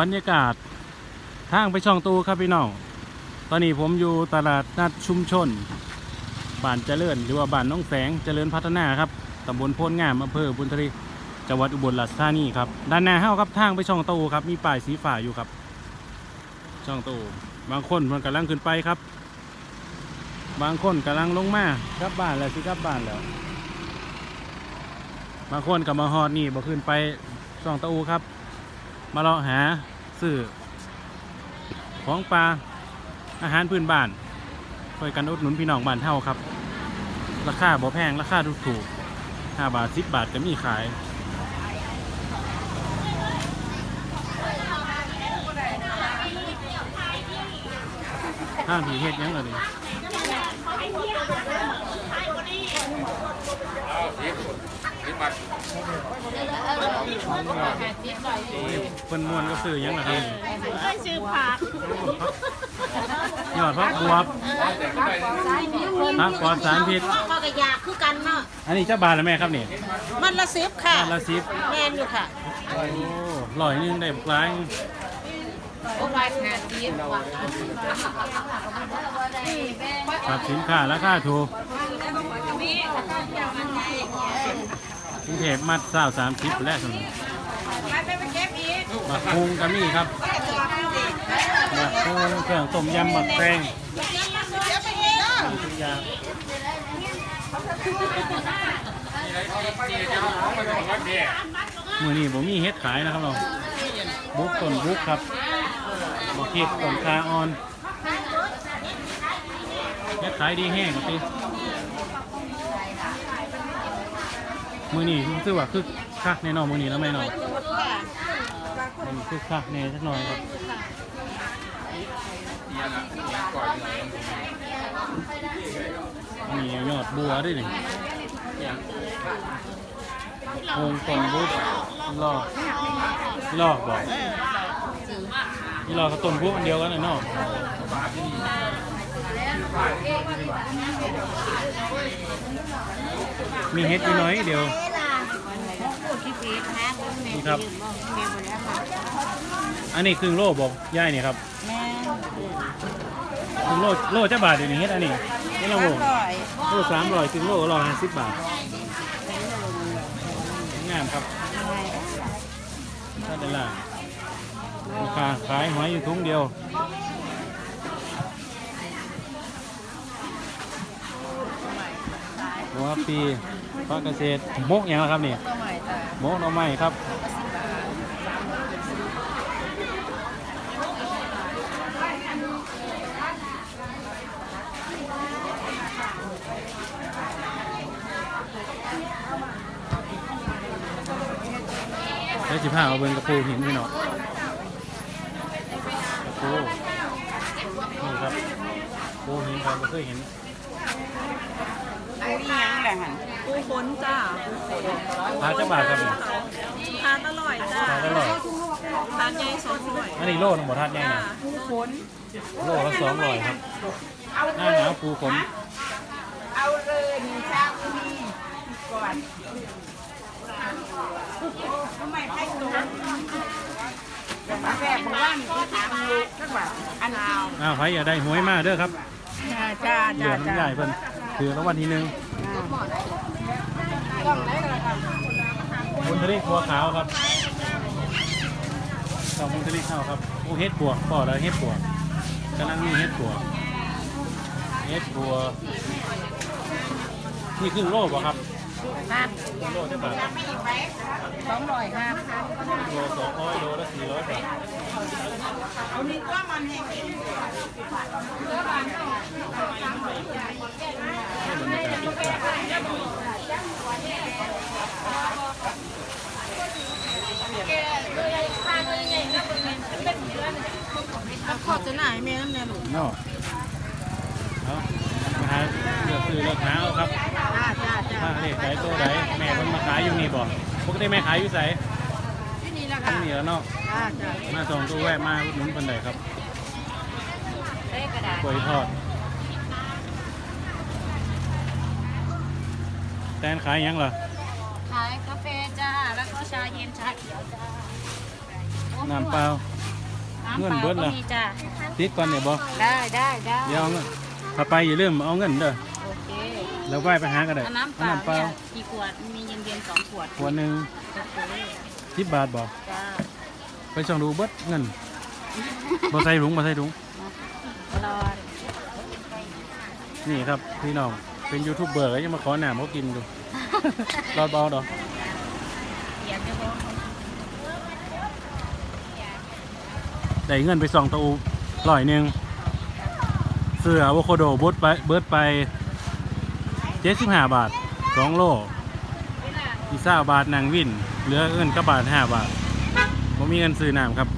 บรรยากาศทางไปช่องตูครับพี่น้อง ตอนนี้ผมอยู่ตลาดนัดชุมชน บ้านเจริญหรือว่าบ้านน้องแสงเจริญพัฒนาครับ ตำบลโพนงามอำเภอบุญทรีจังหวัดอุบลราชธานีครับ ด้านหน้าเฮาครับทางไปช่องตูครับ มีป้ายสีฟ้าอยู่ครับ ช่องตูบางคนมันกำลังขึ้นไปครับ บางคนกำลังลงมากลับบ้านแล้วสิกลับบ้านแล้ว บางคนกับมาฮอดนี่บ่ขึ้นไปช่องตูครับ มาเลาะหา ซื้อของปลาอาหารพื้นบ้านช่วยกันอุดหนุนพี่น้องบ้านเฮาครับ ราคาบ่แพงราคาถูกถูกๆ5บาท10บาทก็มีขายห้างผีเฮ็ดยังเลยเพิ่นม่วนก็ซื้อหยังล่ะครับเคยซื้อผักยอดพักบวบพักปลอดสารพิษก็กระยาคือกันเนาะอันนี้เจ้าบาทแล้วแม่ครับนี่มันละสิบค่ะบาทละสิบแมนอยู่ค่ะโอ้ร้อยหนึงได้บักหลายโอ้ยงานดีครับสินค้าราคาถูกก รุงเทพมัดเศร้าสามสิบแล้วสนุนบักพุงก็มีครับบักพุงเครื่องต้มยำบักแตงทุกอย่างมือนี้ผมมีเฮ็ดขายนะครับเราบุกต้นบุกครับบักเห็ดต้นคาออนเฮ็ดขายดีแห้งครับพี่ มือนี้รู้สึกว่าคึกคักแน่นอนมือนี้แล้วแม่นอนมันคึกคักแน่สักหน่อยครับนี่ยอดบัวด้วยหนี่งโงต้นบุกลอกลอกบอกนี่ลอกกับต้นบุกอันเดียวกันเลยเนาะ มีเฮ็ดอยู่น้อยเดียวนี่ครับ อันนี้ครึ่งโลบอกย่ายนี่ครับครึ่งโลโลจะบาทเดี๋ยวนี้เฮ็ดอันนี้นี่เราโลโลสามร้อยครึ่งโลร้อยห้าสิบบาทงามครับถ้าได้ละราคาขายหอยอยู่ถุงเดียว หัวปีภาคเกษตรมกอย่างไรครับนี่มกหน่อไม้ครับแล้วสิผ้าเอาเบิ่งกระปูหินพี่น้องกระปูนี่ครับกระปูหินครับไม่เคยเห็น อันนี้ยังแหละหันปูฝนจ้าพาเจ้าบาทครับนี่ทานอร่อยจ้าพาอร่อยทานใหญ่สองถ้วยอันนี้โลนึงบ่ทัดแน่จ้านะปูฝนโลละสองร้อยครับหน้าหนาวปูขมเอาเลยหนึ่งเช้าก็มีก่อนทำไมไพ่ตัวแบบบ้านที่ถามลูกสักว่าอันเอาอ้าวใครอยากได้หวยมาเด้อครับจ้าเหลืจ้าอน้ำใหญ่เพิ่น ถือรางวัลที่หนึ่งต้องได้เลยค่ะบุญทะเลขัวขาวครับสองบุญทะเลขาวครับโอ้เฮ็ดบวกปอดแล้วเฮ็ดบวกกำลังมีเฮ็ดบวกเฮ็ดบวกนี่ครึ่งโลบ่ครับ ครับครึ่งโลใช่ปะสองร้อยครับโลสองร้อยโลละสี่ร้อยบาทเอานี่ก็มันแห้งให้บรรยากาศดีครับขอจะไหนแม่น้ำเนี่ยลูกเนาะเอามาหาเลือกซื้อเลือกหาเอาครับ เลขไหนตัวไหนแม่คนมาขายอยู่นี่บ่ปกติแม่ขายอยู่ไสที่นี่ละที่ค่ะนี่แล้วเนาะจ้าจ้ามาส่งตัวแวะมาอุดหนุนคนใดครับกล้วยทอดแตนขายหยังเหรอขายกาแฟจ้า แล้วก็ชาเย็นชาเขียวจ้าน้ำเปล่าเงินเบิดละจ้าติดก่อนเนี่ยบ่ได้ได้ได้เดี๋ยวเอาเงินถ้าไปอย่าลืมเอาเงินเด้อโอเค แล้วไหวไปหากันได้เอาน้ำเปล่าเปล่าเนี่ยกี่ขวด มีเย็นเย็นๆสองขวดขวดหนึงโอเคสิบบาทบ่จ้าไปส่องดูเบิดเงินบ่ใส่ถุงบ่ใส่ถุง รอนี่ครับพี่น้อง เป็นยูทูบเบอร์ก็ยังมาขอหนามเขากินดู รอดเบาดอกเขียนจะบอกได้เงินไปสองตู้ร้อยหนึ่งเสื้ออะโวคาโดเบิดไปเบิดไป เจ็ดสิบห้าบาทสองโลอีซ่าบาทนางวินเหลือเงินก็บาทห้าบาทผมมีเงินซื้อน้ำครับ